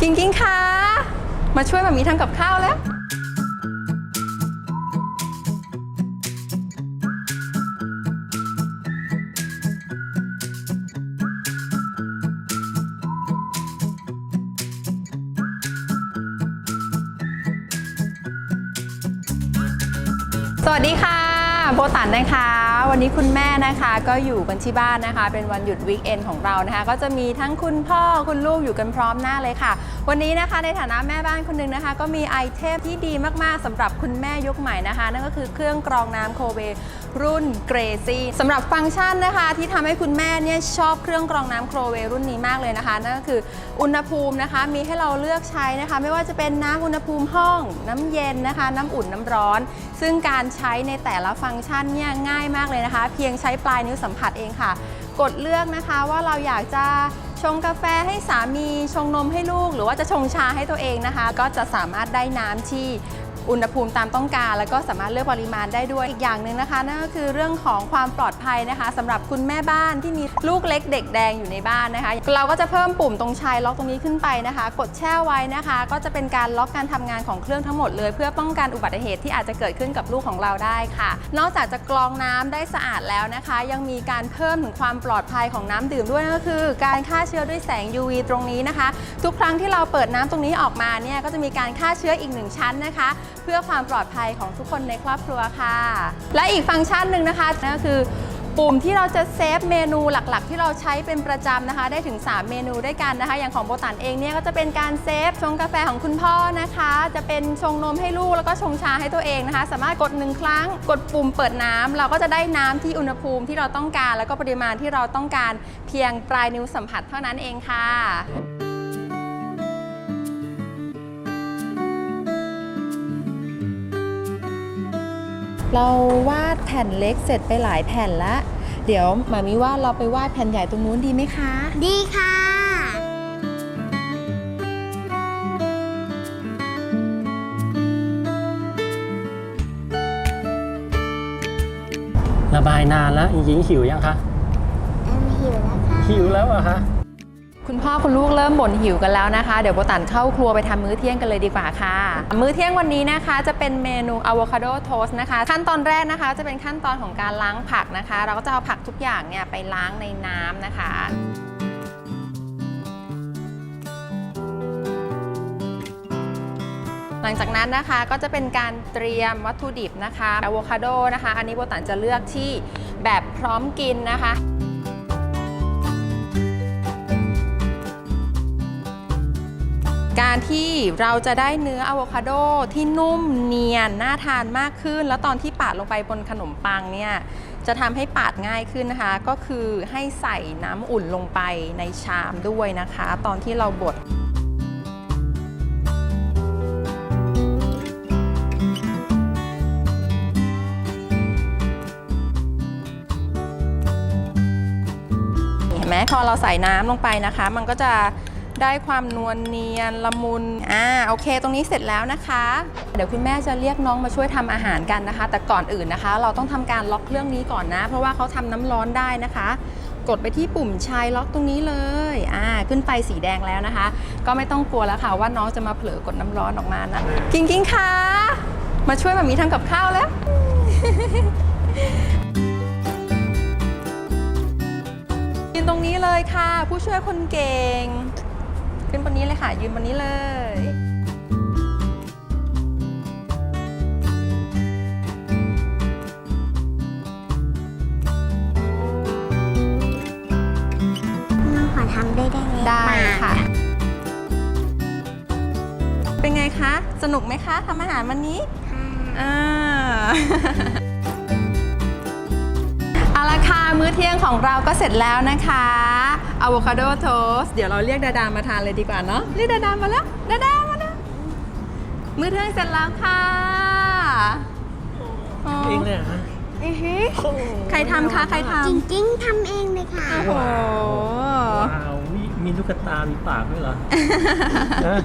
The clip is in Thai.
กิ้งกิ้งคะมาช่วยมามีทำกับข้าวแล้ว สวัสดีค่ะ โบตันนะคะ วันนี้คุณแม่นะคะก็อยู่กันที่บ้านนะคะ เป็นวันหยุดวีคเอนของเรานะคะ ก็จะมีทั้งคุณพ่อคุณลูกอยู่กันพร้อมหน้าเลยค่ะ วันนี้นะคะในฐานะแม่บ้านคนหนึงนะคะ ก็มีไอเทมที่ดีมากๆสำหรับคุณแม่ยุคใหม่นะคะ นั่นก็คือเครื่องกรองน้ำโคเว รุ่นเกรซี่สำหรับฟังก์ชันนะคะ ที่ทำให้คุณแม่เนี่ยชอบเครื่องกรองน้ำโครเวรุ่นนี้มากเลยนะคะ นั่นก็คืออุณหภูมินะคะ มีให้เราเลือกใช้นะคะ ไม่ว่าจะเป็นน้ำอุณหภูมิห้อง น้ำเย็นนะคะ น้ำอุ่นน้ำร้อน ซึ่งการใช้ในแต่ละฟังก์ชันเนี่ยง่ายมากเลยนะคะ เพียงใช้ปลายนิ้วสัมผัสเองค่ะ กดเลือกนะคะว่าเราอยากจะชงกาแฟให้สามีชงนมให้ลูก หรือว่าจะชงชาให้ตัวเองนะคะ ก็จะสามารถได้น้ำที่ อุณหภูมิตามต้องการ แล้วก็สามารถเลือกปริมาณได้ด้วยอีกอย่างหนึ่งนะคะนั่นก็คือเรื่องของความปลอดภัยนะคะสำหรับคุณแม่บ้านที่มีลูกเล็กเด็กแดงอยู่ในบ้านนะคะ เราก็จะเพิ่มปุ่มตรงชายล็อกตรงนี้ขึ้นไปนะคะ กดแช่ไว้นะคะ ก็จะเป็นการล็อกการทำงานของเครื่องทั้งหมดเลย เพื่อป้องกันอุบัติเหตุที่อาจจะเกิดขึ้นกับลูกของเราได้ค่ะ นอกจากจะกรองน้ำได้สะอาดแล้วนะคะ ยังมีการเพิ่มถึงความปลอดภัยของน้ำดื่มด้วยนั่นก็คือ การฆ่าเชื้อด้วยแสง UV ตรงนี้นะคะ ทุกครั้งที่เราเปิดน้ำตรงนี้ออกมาเนี่ยก็จะมีการฆ่าเชื้ออีกหนึ่งชั้นนะคะเพื่อความปลอดภัยของทุกคนในครอบครัวค่ะ และอีกฟังก์ชันหนึ่งนะคะนั่นก็คือปุ่มที่เราจะเซฟเมนูหลักๆ ที่เราใช้เป็นประจำนะคะ ได้ถึง 3 เมนูด้วยกันนะคะ อย่างของโบตันเองเนี่ยก็จะเป็นการเซฟชงกาแฟของคุณพ่อนะคะ จะเป็นชงนมให้ลูกแล้วก็ชงชาให้ตัวเองนะคะ สามารถกดหนึ่งครั้ง กดปุ่มเปิดน้ำเราก็จะได้น้ำที่อุณหภูมิที่เราต้องการ แล้วก็ปริมาณที่เราต้องการเพียงปลายนิ้วสัมผัสเท่านั้นเองค่ะ เราวาดแผ่นเล็กเสร็จไปหลายแผ่นแล้วเดี๋ยวหมามิว่าเราไปวาดแผ่นใหญ่ตรงนู้นดีไหมคะ ดีค่ะระบายนานแล้วจริงๆหิวยังคะอืมหิวแล้วค่ะ หิวแล้วเหรอะคะ คุณพ่อคุณลูกเริ่มบ่นหิวกันแล้วนะคะ เดี๋ยวโบตันเข้าครัวไปทำมื้อเที่ยงกันเลยดีกว่าค่ะ มื้อเที่ยงวันนี้นะคะจะเป็นเมนูอะโวคาโดโทสนะคะ ขั้นตอนแรกนะคะจะเป็นขั้นตอนของการล้างผักนะคะ เราก็จะเอาผักทุกอย่างเนี่ยไปล้างในน้ำนะคะหลังจากนั้นนะคะก็จะเป็นการเตรียมวัตถุดิบนะคะอะโวคาโดนะคะ อันนี้โบตันจะเลือกที่แบบพร้อมกินนะคะ การที่เราจะได้เนื้ออะโวคาโดที่นุ่มเนียนน่าทานมากขึ้น แล้วตอนที่ปาดลงไปบนขนมปังเนี่ยจะทำให้ปาดง่ายขึ้นนะคะ ก็คือให้ใส่น้ำอุ่นลงไปในชามด้วยนะคะ ตอนที่เราบดเห็นไหมพอเราใส่น้ำลงไปนะคะ มันก็จะ ได้ความนวลเนียนละมุนอ่าโอเค ตรงนี้เสร็จแล้วนะคะ เดี๋ยวคุณแม่จะเรียกน้องมาช่วยทำอาหารกันนะคะ แต่ก่อนอื่นนะคะ เราต้องทำการล็อกเครื่องนี้ก่อนนะ เพราะว่าเขาทำน้ำร้อนได้นะคะ กดไปที่ปุ่มชายล็อกตรงนี้เลยอ่าขึ้นไฟสีแดงแล้วนะคะ ก็ไม่ต้องกลัวแล้วค่ะว่าน้องจะมาเผลอกดน้ำร้อนออกมานะกิ้งกิ้งคะมาช่วยมามีทำกับข้าวแล้วยืนตรงนี้เลยค่ะ ผู้ช่วยคนเก่ง ขึ้นบนนี้เลยค่ะ ยืนบนนี้เลย น้องขอทำด้วยได้ไหมได้มาค่ะ เป็นไงคะ สนุกไหมคะทำอาหารวันนี้ ค่ะอ่า เอาละค่ะมื้อเที่ยงของเราก็เสร็จแล้วนะคะ อะโวคาโดโทสเดี๋ยวเราเรียกดาดามาทานเลยดีกว่าเนาะเรียกดาดามาแล้วดาดามาแล้วมื้อเที่ยงเสร็จแล้วค่ะอ๋อเองเลยเหรอคะอือฮึใครทำคะใครทจริงๆทำเองเลยค่ะำโอ้โหว้าวมีมีลูกตามีปากด้วยเหรอฮะ